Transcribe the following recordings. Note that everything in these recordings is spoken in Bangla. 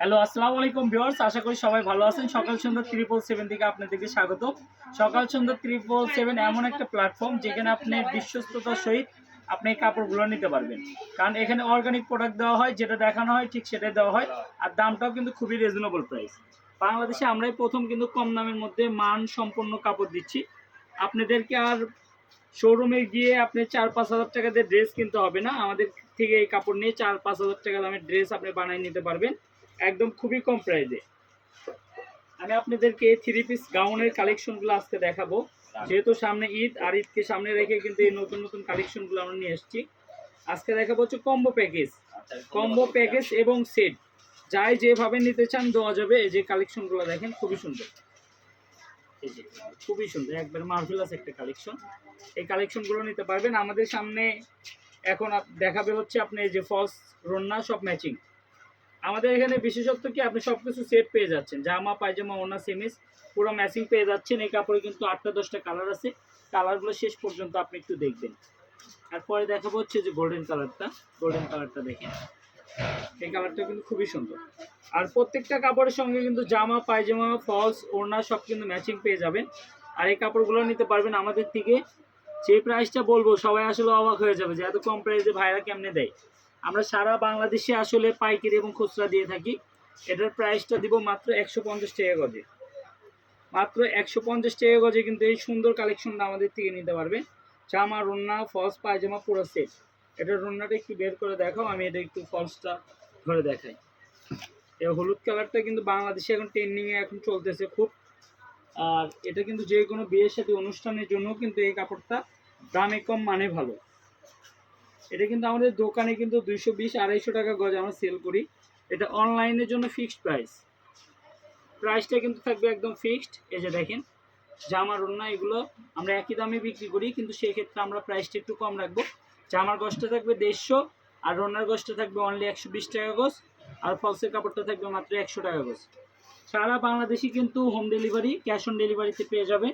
হ্যালো আসসালামু আলাইকুম ভিউয়ার্স, আশা করি সবাই ভালো আছেন। সকাল সুন্দর ত্রিপল সেভেন থেকে আপনাদেরকে স্বাগত। সকাল সুন্দর ত্রিপল সেভেন এমন একটা প্ল্যাটফর্ম যেখানে আপনি বিশ্বস্ততার সহিত আপনি এই কাপড়গুলো নিতে পারবেন। কারণ এখানে অর্গানিক প্রোডাক্ট দেওয়া হয়, যেটা দেখানো হয়, ঠিক সেটাই দেওয়া হয়, আর দামটাও কিন্তু খুবই রিজনেবল প্রাইস বাংলাদেশে আমরাই প্রথম কিন্তু কম দামের মধ্যে মান সম্পন্ন কাপড় দিচ্ছি। আপনাদেরকে আর শোরুমে গিয়ে আপনি চার পাঁচ হাজার টাকা দিয়ে ড্রেস কিনতে হবে না। আমাদের থেকে এই কাপড় নিয়ে চার পাঁচ হাজার টাকা দামের ড্রেস আপনি বানিয়ে নিতে পারবেন। একদম খুবই কম প্রাইসে আমি আপনাদেরকে থ্রি পিস গাউনের কালেকশনগুলো আজকে দেখাবো। যেহেতু সামনে ঈদ আর ঈদকে সামনে রেখে কিন্তু এই নতুন নতুন কালেকশনগুলো আমরা নিয়ে এসেছি। আজকে দেখাবো হচ্ছে কম্বো প্যাকেজ কম্বো প্যাকেজ এবং সেট যাই যেভাবে নিতে চান দেওয়া যাবে। এই যে কালেকশনগুলো দেখেন খুবই সুন্দর। এই যে খুবই সুন্দর। একবার মার্ভেলাস একটা কালেকশন এই কালেকশনগুলো নিতে পারবেন। আমাদের সামনে এখন দেখাবে হচ্ছে আপনি এই যে ফলস রন্না সব ম্যাচিং আমাদের এখানে বিশেষত্ব কি? আপনি সব কিছু সেট পেয়ে যাচ্ছেন। জামা, পায়জামা ওনা সেমিস পুরো ম্যাচিং পেয়ে যাচ্ছেন। এই কাপড়ে কিন্তু আটটা, দশটা কালার আছে। কালারগুলো শেষ পর্যন্ত আপনি একটু দেখবেন। তারপরে দেখাবো হচ্ছে যে গোল্ডেন কালারটা গোল্ডেন কালারটা দেখেন। এই কালারটা কিন্তু খুবই সুন্দর। আর প্রত্যেকটা কাপড়ের সঙ্গে কিন্তু জামা, পায়জামা ফলস ওড়না সব কিন্তু ম্যাচিং পেয়ে যাবেন। আর এই কাপড়গুলো নিতে পারবেন আমাদের থেকে। যে প্রাইসটা বলব, সবাই আসলে অবাক হয়ে যাবে যে এত কম প্রাইসে ভাইরা কেমনে দেয়? আমরা সারা বাংলাদেশে আসলে পাইকারি এবং খুচরা দিয়ে থাকি। এটার প্রাইসটা দিব মাত্র একশো পঞ্চাশ টাকা গজে। মাত্র একশো পঞ্চাশ টাকা গজে কিন্তু এই সুন্দর কালেকশনটা আমাদের থেকে নিতে পারবে। জামা রন্না ফলস, পায়জামা, পুরো সেট এটার রন্নাটা একটু বের করে দেখাও, আমি এটা একটু ফলসটা ধরে দেখাই। এই হলুদ কালারটা কিন্তু বাংলাদেশে এখন ট্রেন্ডিংয়ে এখন চলতেছে খুব। আর এটা কিন্তু যে কোনো বিয়ের সাথে অনুষ্ঠানের জন্য কিন্তু এই কাপড়টা দামে কম মানে ভালো। এটা কিন্তু আমাদের দোকানে কিন্তু দুইশো বিশ, আড়াইশো টাকা গজ আমরা সেল করি। এটা অনলাইনের জন্য ফিক্সড প্রাইস প্রাইসটা কিন্তু থাকবে একদম ফিক্সড এই যে দেখেন, জামার ওড়না, এগুলো আমরা একই দামে বিক্রি করি, কিন্তু সেই ক্ষেত্রে আমরা প্রাইসটা একটু কম রাখব। জামার গজটা থাকবে দেড়শো, আর রন্নার গজটা থাকবে অনলি একশো বিশ টাকা গজ, আর ফলসের কাপড়টা থাকবে মাত্র একশো টাকা গজ। সারা বাংলাদেশে কিন্তু হোম ডেলিভারি ক্যাশ অন ডেলিভারিতে পেয়ে যাবে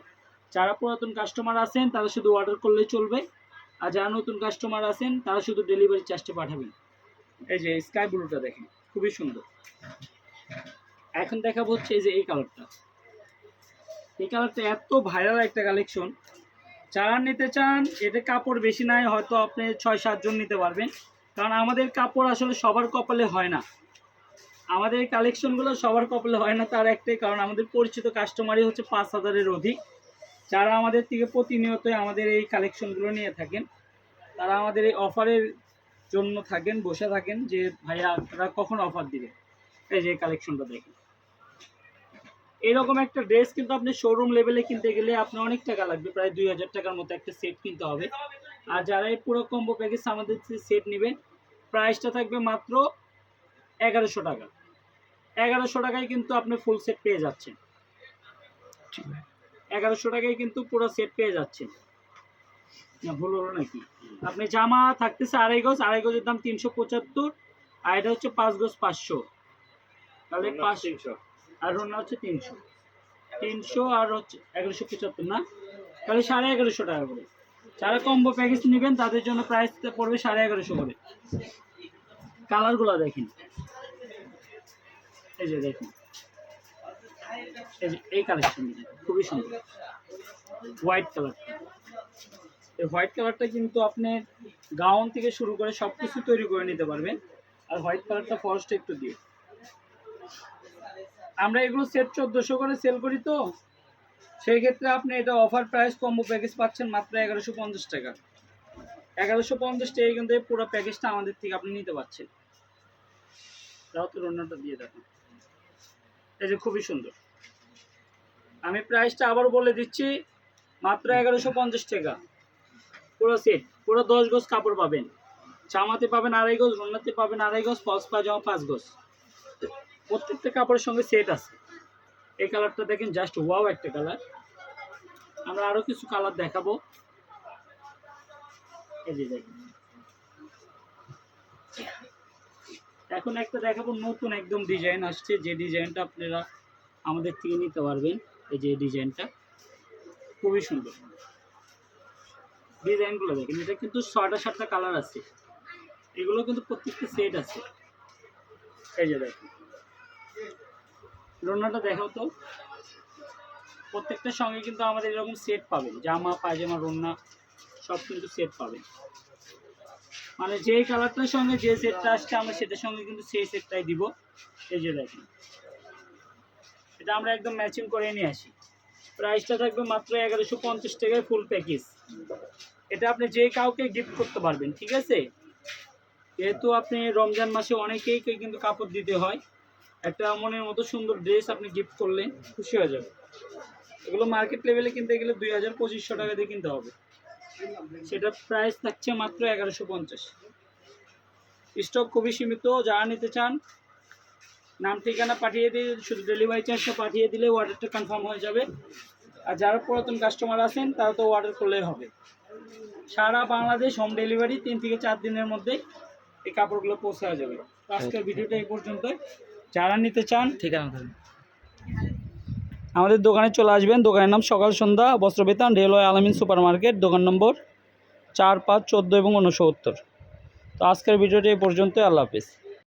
যারা পুরাতন কাস্টমার আছেন, তারা শুধু অর্ডার করলেই চলবে। আর যারা নতুন কাস্টমার আছেন, তারা শুধু ডেলিভারি চার্জটা পাঠাবেন। এই যে স্কাই ব্লুটা দেখেন, খুবই সুন্দর। এখন দেখাবো হচ্ছে এই যে এই কালারটা এই কালারটা এত ভাইরাল একটা কালেকশন যারা নিতে চান এতে কাপড় বেশি নাই, হয়তো আপনি ছয় সাতজন নিতে পারবেন। কারণ আমাদের কাপড় আসলে সবার কপালে হয় না। আমাদের কালেকশনগুলো সবার কপালে হয় না তার একটাই কারণ, আমাদের পরিচিত কাস্টমারই হচ্ছে পাঁচ হাজারের অধিক। যারা আমাদের থেকে প্রতিনিয়তই আমাদের এই কালেকশনগুলো নিয়ে থাকেন, তারা আমাদের এই অফারের জন্য থাকেন, বসে থাকেন যে, ভাইয়া তারা কখন অফার দিবে এই যে কালেকশনটা দেখেন। এরকম একটা ড্রেস কিন্তু আপনি শোরুম লেভেলে কিনতে গেলে আপনার অনেক টাকা লাগবে, প্রায় দুই হাজার টাকার মতো একটা সেট কিনতে হবে। আর যারা এই পুরো কম্বো প্যাকেজ আমাদের সেট নেবেন প্রাইসটা থাকবে মাত্র এগারোশো টাকা। এগারোশো টাকায় কিন্তু আপনি ফুল সেট পেয়ে যাচ্ছেন। এগারোশো টাকায় কিন্তু পুরো সেট পেয়ে যাচ্ছেন। না ভুল হলো নাকি? আপনি জামা থাকতেছে আড়াই গজ আড়াই গজের দাম তিনশো পঁচাত্তর আর এটা হচ্ছে পাঁচ গজ পাঁচশো। তাহলে পাঁচ তিনশো। আর রোনা হচ্ছে তিনশো। তিনশো আর হচ্ছে এগারোশো পঁচাত্তর না? তাহলে সাড়ে এগারোশো টাকা করে। যারা কম্বো প্যাকেজ নেবেন তাদের জন্য প্রাইসটা পড়বে সাড়ে এগারোশো করে। কালারগুলো দেখেন। এই যে দেখুন। এই কালেকশন খুবই সুন্দর। হোয়াইট কালারটা এই হোয়াইট কালারটা কিন্তু আপনি গাউন থেকে শুরু করে সব কিছু তৈরি করে নিতে পারবেন। আর হোয়াইট কালারটা ফার্স্ট একটু দিয়ে। আমরা এগুলো সেট চোদ্দোশো করে সেল করি তো। সেই ক্ষেত্রে আপনি এটা অফার প্রাইস কম্বো প্যাকেজ পাচ্ছেন মাত্র এগারোশো পঞ্চাশ টাকা। এগারোশো পঞ্চাশ টাকা কিন্তু পুরো প্যাকেজটা আমাদের থেকে আপনি নিতে পারছেন। তাও তো দিয়ে দেখুন। এই যে খুবই সুন্দর। আমি প্রাইসটা আবার বলে দিচ্ছি, মাত্র এগারোশো পঞ্চাশ টাকা। পুরো সেট পুরো দশ গজ কাপড় পাবেন। জামাতে পাবেন আড়াই গজ রন্নাতে পাবেন আড়াই গজ ফলস পাজামা পাঁচ গজ। প্রত্যেকটা কাপড়ের সঙ্গে সেট আছে। এই কালারটা দেখেন জাস্ট ওয়াও একটা কালার আমরা আরও কিছু কালার দেখাবো। এই যে দেখেন। এখন একটা দেখাবো, নতুন একদম ডিজাইন আসছে। যে ডিজাইনটা আপনারা আমাদের থেকে নিতে পারবেন। এই যে ডিজাইনটা, খুবই সুন্দর। ডিজাইনগুলো দেখেন, এটা কিন্তু ছয়টা সাতটা কালার আছে। এগুলো কিন্তু প্রত্যেকটা সেট আছে। এই যে দেখেন। রোনাটা দেখাও তো। প্রত্যেকটার সঙ্গে কিন্তু আমাদের এরকম সেট পাবেন। জামা, পায়জামা, রোনা, সব কিন্তু সেট পাবেন। মানে যে কালারটার সঙ্গে যে সেটটা আসছে, আমরা সেটার সঙ্গে কিন্তু সেই সেটটাই দিব। এই যে দেখেন। এটা আমরা একদম ম্যাচিং করে নিয়ে আসি। প্রাইসটা থাকবে মাত্র এগারোশো পঞ্চাশ টাকায় ফুল প্যাকেজ এটা আপনি যে কাউকে গিফট করতে পারবেন, ঠিক আছে? যেহেতু আপনি রমজান মাসে অনেকেই কিন্তু কাপড় দিতে হয়, একটা মনের মতো সুন্দর ড্রেস আপনি গিফট করলেন খুশি হয়ে যাবে এগুলো মার্কেট লেভেলে কিনতে গেলে দুই হাজার পঁচিশশো টাকা দিয়ে কিনতে হবে। সেটার প্রাইস থাকছে মাত্র এগারোশো পঞ্চাশ। স্টক খুবই সীমিত, যারা নিতে চান নাম ঠিকানা পাঠিয়ে দিয়ে শুধু ডেলিভারি চার্জটা পাঠিয়ে দিলে অর্ডারটা কনফার্ম হয়ে যাবে। আর যারা পুরাতন কাস্টমার আছেন তারা তো অর্ডার করলেই হবে। সারা বাংলাদেশ হোম ডেলিভারি তিন থেকে চার দিনের মধ্যে এই কাপড়গুলো পৌঁছে যাবে। আজকের ভিডিওটা এই পর্যন্ত যারা নিতে চান ঠিকানা আমাদের দোকানে চলে আসবেন। দোকানের নাম সকাল সন্ধ্যা বস্ত্রবেতান রেলওয়ে আলামিন সুপার মার্কেট দোকান নম্বর চার পাঁচ চোদ্দ এবং উনসত্তর তো আজকের ভিডিওটি এই পর্যন্ত আল্লাহ হাফিজ।